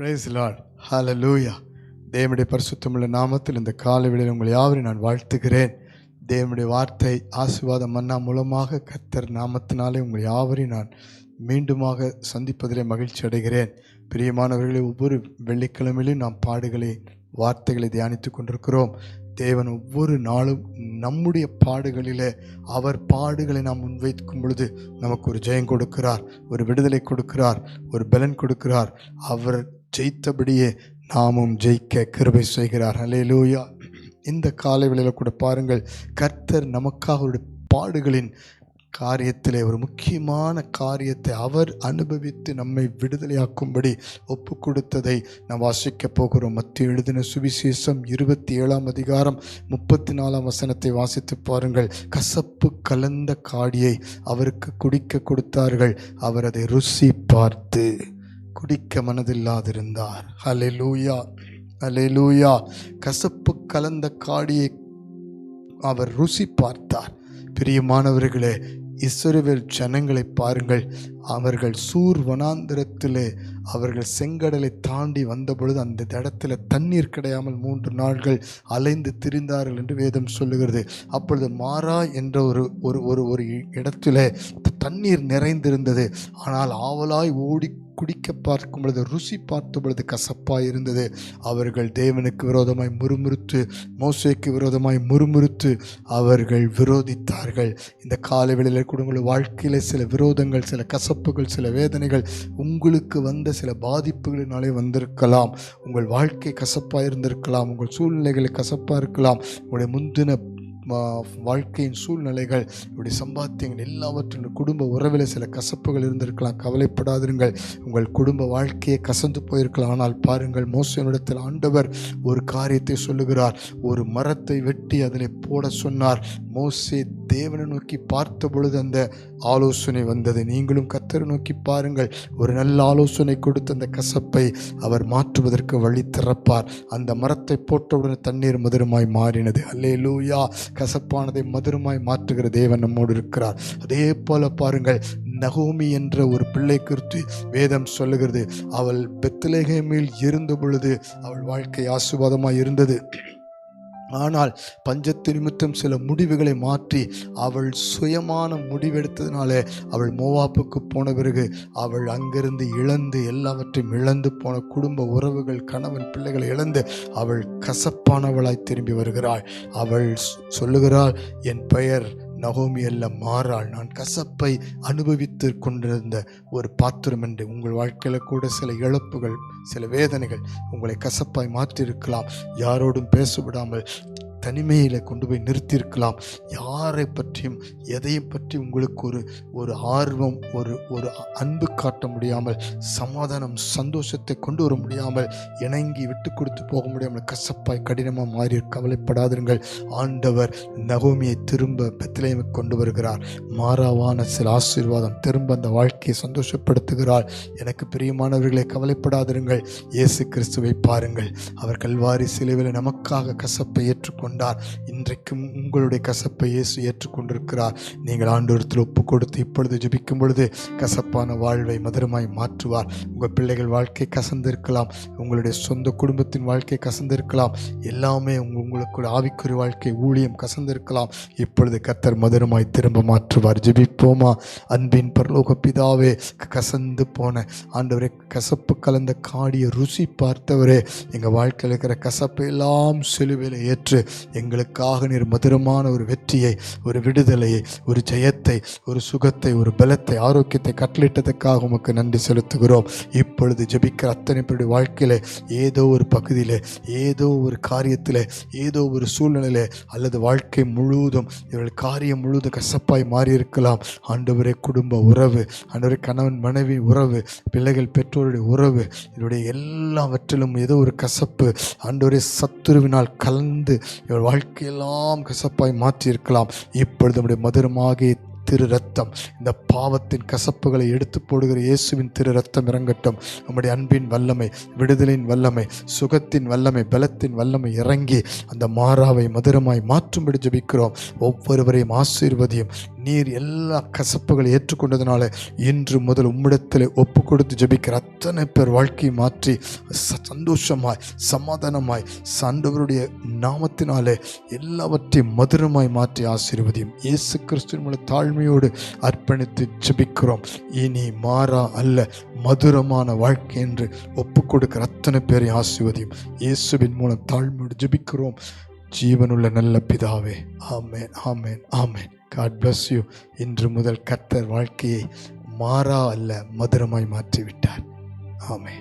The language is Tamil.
பிரைஸ் லார்ட் லூயா தேவனுடைய பரிசுத்தமுள்ள நாமத்தில் இந்த காலவெளியில் உங்களை யாவரையும் நான் வாழ்த்துகிறேன். தேவனுடைய வார்த்தை ஆசீர்வாத மன்னா மூலமாக கர்த்தர் நாமத்தினாலே உங்களை யாவரையும் நான் மீண்டுமாக சந்திப்பதிலே மகிழ்ச்சி அடைகிறேன். பிரியமானவர்களை ஒவ்வொரு வெள்ளிக்கிழமையிலும் நாம் பாடுகளை வார்த்தைகளை தியானித்துக் கொண்டிருக்கிறோம். தேவன் ஒவ்வொரு நாளும் நம்முடைய பாடுகளில் அவர் பாடுகளை நாம் முன்வைக்கும் பொழுது நமக்கு ஒரு ஜெயம் கொடுக்கிறார் ஒரு விடுதலை கொடுக்கிறார் ஒரு பலன் கொடுக்கிறார். அவர் ஜெயித்தபடியே நாமும் ஜெயிக்க கிருபை செய்கிறார். அலே லூயா இந்த காலை வேளையில கூட பாருங்கள் கர்த்தர் நமக்காக அவருடைய பாடுகளின் காரியத்திலே ஒரு முக்கியமான காரியத்தை அவர் அனுபவித்து நம்மை விடுதலையாக்கும்படி ஒப்பு கொடுத்ததை நாம் வாசிக்க போகிறோம். மத்திய எழுதின சுவிசேஷம் இருபத்தி ஏழாம் அதிகாரம் முப்பத்தி நாலாம் வசனத்தை வாசித்து பாருங்கள். கசப்பு கலந்த காடியை அவருக்கு குடிக்க கொடுத்தார்கள். அவர் அதை ருசி பார்த்து குடிக்க மனதில்லாதிருந்தார். ஹலே லூயா ஹலே லூயா கசப்பு கலந்த காடியை அவர் ருசி பார்த்தார். பிரியமானவர்களே இஸ்ரவேல் ஜனங்களை பாருங்கள். அவர்கள் சூர் வனாந்திரத்திலே அவர்கள் செங்கடலை தாண்டி வந்தபொழுது அந்த இடத்துல தண்ணீர் கிடையாமல் மூன்று நாட்கள் அலைந்து திரிந்தார்கள் என்று வேதம் சொல்லுகிறது. அப்பொழுது மாறா என்ற ஒரு ஒரு ஒரு ஒரு இடத்துல தண்ணீர் நிறைந்திருந்தது. ஆனால் ஆவலாய் ஓடி குடிக்க பார்க்கும் பொழுது ருசி பார்த்த பொழுது கசப்பாக இருந்தது. அவர்கள் தேவனுக்கு விரோதமாய் முறுமுறுத்து மோசைக்கு விரோதமாய் முறுமுறுத்து அவர்கள் விரோதித்தார்கள். இந்த காலை வேளையில் கூட வாழ்க்கையில் சில விரோதங்கள் சில கசப்புகள் சில வேதனைகள் உங்களுக்கு வந்த சில பாதிப்புகளினாலே வந்திருக்கலாம். உங்கள் வாழ்க்கை கசப்பாக இருந்திருக்கலாம். உங்கள் சூழ்நிலைகள் கசப்பாக இருக்கலாம். உங்களுடைய முந்தின வாழ்க்கையின் சூழ்நிலைகள் இப்படி சம்பாத்தியங்கள் எல்லாவற்றிலும் குடும்ப உறவில் சில கசப்புகள் இருந்திருக்கலாம். கவலைப்படாதிருங்கள். உங்கள் குடும்ப வாழ்க்கையை கசந்து போயிருக்கலாம். ஆனால் பாருங்கள் மோசனிடத்தில் ஆண்டவர் ஒரு காரியத்தை சொல்லுகிறார். ஒரு மரத்தை வெட்டி அதில் போட சொன்னார். மோசே தேவனை நோக்கி பார்த்த பொழுது அந்த ஆலோசனை வந்தது. நீங்களும் கத்தரை நோக்கி பாருங்கள். ஒரு நல்ல ஆலோசனை கொடுத்த அந்த கசப்பை அவர் மாற்றுவதற்கு வழி திறப்பார். அந்த மரத்தை போட்டவுடன் தண்ணீர் மதுரமாய் மாறினது. அல்லே லூயா கசப்பானதை மதுரமாய் மாற்றுகிற தேவன் நம்மோடு இருக்கிறார். அதே போல பாருங்கள் நகோமி என்ற ஒரு பிள்ளை குறித்து வேதம் சொல்லுகிறது. அவள் பெத்திலேகமில் இருந்த பொழுது அவள் வாழ்க்கை ஆசுவாதமாய் இருந்தது. ஆனால் பஞ்சத்து நிமித்தம் சில முடிவுகளை மாற்றி அவள் சுயமான முடிவெடுத்ததினாலே அவள் மோவாப்புக்கு போன பிறகு அவள் அங்கிருந்து இழந்து எல்லாவற்றையும் இழந்து போன குடும்ப உறவுகள் கணவன் பிள்ளைகளை இழந்து அவள் கசப்பானவளாய் திரும்பி வருகிறாள். அவள் சொல்லுகிறாள் என் பெயர் நகோமி அல்ல மாறாள் நான் கசப்பை அனுபவித்து கொண்டிருந்த ஒரு பாத்திரம் என்று உங்கள் வாழ்க்கையில் கூட சில இழப்புகள் சில வேதனைகள் உங்களை கசப்பாய் மாற்றியிருக்கலாம். யாரோடும் பேச விடாமல் தனிமையில் கொண்டு போய் நிறுத்தியிருக்கலாம். யாரை பற்றியும் எதையும் பற்றி உங்களுக்கு ஒரு ஒரு ஆர்வம் ஒரு ஒரு அன்பு காட்ட முடியாமல் சமாதானம் சந்தோஷத்தை கொண்டு வர முடியாமல் இணங்கி விட்டு கொடுத்து போக முடியாமல் கசப்பாய் கடினமாக மாறி கவலைப்படாதிருங்கள். ஆண்டவர் நகோமியை திரும்ப பெத்லேயமுக்கு கொண்டு வருகிறார். மாறாவான சில ஆசீர்வாதம் திரும்ப அந்த வாழ்க்கையை சந்தோஷப்படுத்துகிறார். எனக்கு பிரியமானவர்களை கவலைப்படாதிருங்கள். இயேசு கிறிஸ்துவை பாருங்கள். அவர் கல்வாரி சிலுவையில் நமக்காக கசப்பை ஏற்றுக்கொண்டார் இன்றைக்கும் உங்களுடைய கசப்பை இயேசு ஏற்றுக்கொண்டிருக்கிறார். நீங்கள் ஆண்டோரத்தில் ஒப்பு கொடுத்து இப்பொழுது ஜபிக்கும் பொழுது கசப்பான வாழ்வை மதுரமாய் மாற்றுவார். உங்கள் பிள்ளைகள் வாழ்க்கை கசந்திருக்கலாம். உங்களுடைய சொந்த குடும்பத்தின் வாழ்க்கை கசந்திருக்கலாம். எல்லாமே உங்களுக்கு ஆவிக்குரிய வாழ்க்கை ஊழியம் கசந்திருக்கலாம். இப்பொழுது கத்தர் மதுரமாய் திரும்ப மாற்றுவார். ஜெபிப்போமா? அன்பின் பரலோக பிதாவே கசந்து போன ஆண்டவரே கசப்பு கலந்த காடியை ருசி பார்த்தவரே எங்கள் வாழ்க்கையில் இருக்கிற கசப்பை எல்லாம் சிலுவையில் ஏற்று எங்களுக்காக நீர் மதுரமான ஒரு வெற்றியை ஒரு விடுதலையை ஒரு ஜெயத்தை ஒரு சுகத்தை ஒரு பலத்தை ஆரோக்கியத்தை கட்டளிட்டதுக்காக உமக்கு நன்றி செலுத்துகிறோம். இப்பொழுது ஜபிக்கிற அத்தனை பேருடைய வாழ்க்கையில் ஏதோ ஒரு பகுதியில் ஏதோ ஒரு காரியத்தில் ஏதோ ஒரு சூழ்நிலையில் அல்லது வாழ்க்கை முழுவதும் இவர்கள் காரியம் முழுவதும் கசப்பாய் மாறியிருக்கலாம். ஆண்டவரே குடும்ப உறவு ஆண்டவரே கணவன் மனைவி உறவு பிள்ளைகள் பெற்றோருடைய உறவு இதனுடைய எல்லாவற்றிலும் ஏதோ ஒரு கசப்பு. ஆண்டவரே சத்துருவினால் கலந்து இவர் வாழ்க்கையெல்லாம் கசப்பாய் மாற்றியிருக்கலாம். இப்பொழுது நம்முடைய மதுரமாக திரு ரத்தம் இந்த பாவத்தின் கசப்புகளை எடுத்து போடுகிற இயேசுவின் திரு ரத்தம் இறங்கட்டும். நம்முடைய அன்பின் வல்லமை விடுதலின் வல்லமை சுகத்தின் வல்லமை பலத்தின் வல்லமை இறங்கி அந்த மாறாவை மதுரமாய் மாற்றும்படி ஜபிக்கிறோம். ஒவ்வொருவரையும் ஆசீர்வதியும் நீர் எல்லா கசப்புகளை ஏற்றுக்கொண்டதுனால இன்று முதல் உம்மிடத்தில் ஒப்பு கொடுத்து ஜபிக்கிற அத்தனை பேர் வாழ்க்கையை மாற்றி ச- சந்தோஷமாய் சமாதானமாய் சண்டவருடைய நாமத்தினாலே எல்லாவற்றையும் மதுரமாய் மாற்றி ஆசீர்வதியும். இயேசு கிறிஸ்துவின் மூலம் தாழ்மையோடு அர்ப்பணித்து ஜபிக்கிறோம். இனி மாறா அல்ல மதுரமான வாழ்க்கை என்று ஒப்பு கொடுக்கிற அத்தனை பேரை ஆசீர்வதியும். இயேசுவின் மூலம் தாழ்மையோடு ஜபிக்கிறோம். ஜீவனுள்ள நல்ல பிதாவே ஆமேன் ஆமேன் ஆமேன். காட் பிளஸ் யூ இன்று முதல் கர்த்தர் வாழ்க்கையை மாறா அல்ல மதுரமாய் மாற்றிவிட்டார். ஆமே